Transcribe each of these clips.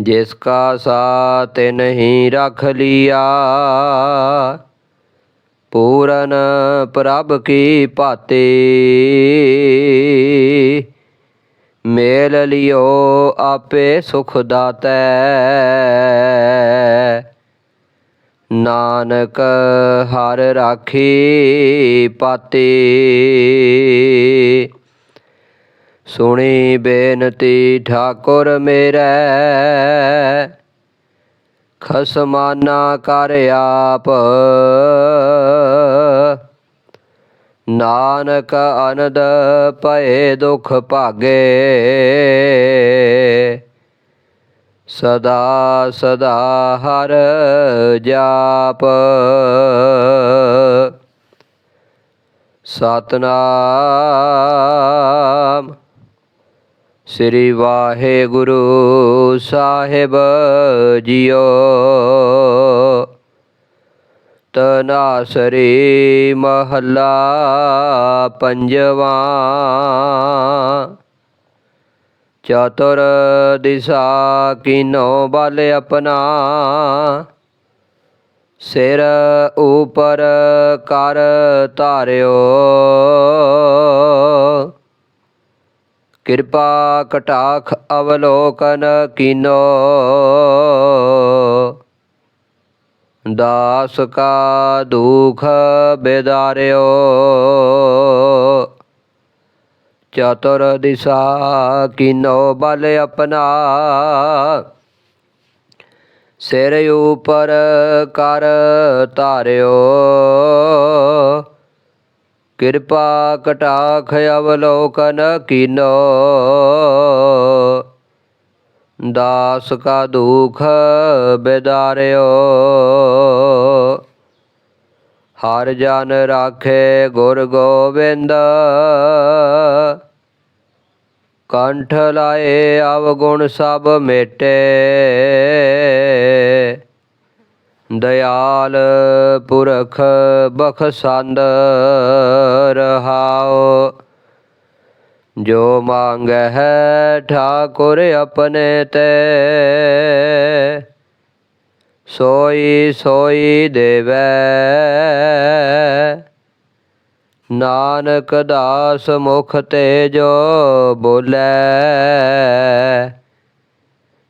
ਜਿਸ ਕਾ ਸਾਥ ਨਹੀਂ ਰਖ ਲਿਆ, ਪੂਰਨ ਪ੍ਰਭ ਕੀ ਭਾਤੀ, ਮੇਲ ਲਿਓ ਆਪੇ ਸੁਖ ਦਾਤੈ। ਨਾਨਕ ਹਰ ਰਾਖੀ ਪਾਤੀ। ਸੁਣੀ ਬੇਨਤੀ ਠਾਕੁਰ ਮੇਰੇ। ਖਸਮਾਨਾ ਕਰ ਆਪ। ਨਾਨਕ ਅਨਦ ਭਏ ਦੁਖ ਭਾਗੇ। ਸਦਾ ਸਦਾ ਹਰ ਜਾਪ। ਸਤਨਾਮ। ਸ੍ਰੀ ਵਾਹਿਗੁਰੂ ਸਾਹਿਬ ਜੀਓ। ਤਨਾਸਰੀ ਮਹੱਲਾ ਪੰਜਵਾ। ਚਤੁਰ ਦਿਸ਼ਾ ਕੀਨੋ ਬਲ ਆਪਣਾ। ਸਿਰ ਉਪਰ ਕਰ ਧਾਰਿਓ। ਕਿਰਪਾ ਕਟਾਖ ਅਵਲੋਕਨ ਕੀਨੋ। ਦਾਸ ਕਾ ਦੁਖ ਬੇਦਾਰਿਓ। ਚਤੁਰ ਦਿਸ਼ਾ ਕੀਨੋ ਬਲ ਆਪਣਾ। ਸਿਰ ਉਪਰ ਕਰ ਧਾਰਿਓ। ਕਿਰਪਾ ਕਟਾਖ ਅਵਲੋਕਨ ਕੀਨੋ। ਦਾਸ ਕਾ ਦੁਖ ਬੇਦਾਰਿਓ। ਹਰ ਜਨ ਰਾਖੇ ਗੁਰ ਗੋਬਿੰਦ। ਕੰਠ ਲਾਏ ਅਵਗੁਣ ਸਭ ਮੇਟੇ। ਦਇਆਲ ਪੁਰਖ ਬਖਸ਼ੰਦ ਰਹਾਓ ਜੋ ਮੰਗੈ ਹੈ ਠਾਕੁਰ ਆਪਣੇ ਤੇ, ਸੋਈ ਸੋਈ ਦੇਵੈ। ਨਾਨਕ ਦਾਸ ਮੁਖ ਤੇ ਜੋ ਬੋਲੇ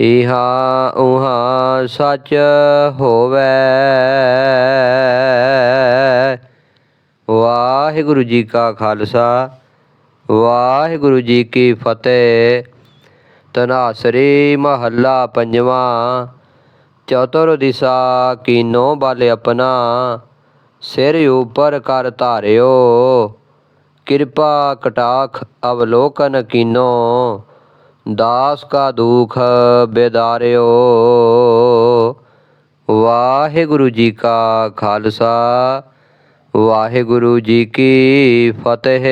ਇਹਾ ਉਹਾ ਸਚ ਹੋਵੇ। ਵਾਹਿਗੁਰੂ ਜੀ ਕਾ ਖਾਲਸਾ, ਵਾਹਿਗੁਰੂ ਜੀ ਕੀ ਫਤਿਹ। ਤਨਾਸਰੀ ਮਹੱਲਾ ਪੰਜਵਾਂ, ਚਤੁਰ ਦਿਸ਼ਾ ਕੀਨੋ ਬਲ ਆਪਣਾ, ਸਿਰ ਉਪਰ ਕਰ ਧਾਰਿਓ। ਕਿਰਪਾ ਕਟਾਖ ਅਵਲੋਕਨ ਕੀਨੋ। ਦਾਸ ਕਾ ਦੁਖ ਬੇਦਾਰਿਓ। ਵਾਹਿਗੁਰੂ ਜੀ ਕਾ ਖਾਲਸਾ ਵਾਹਿਗੁਰੂ ਜੀ ਕੀ ਫਤਿਹ।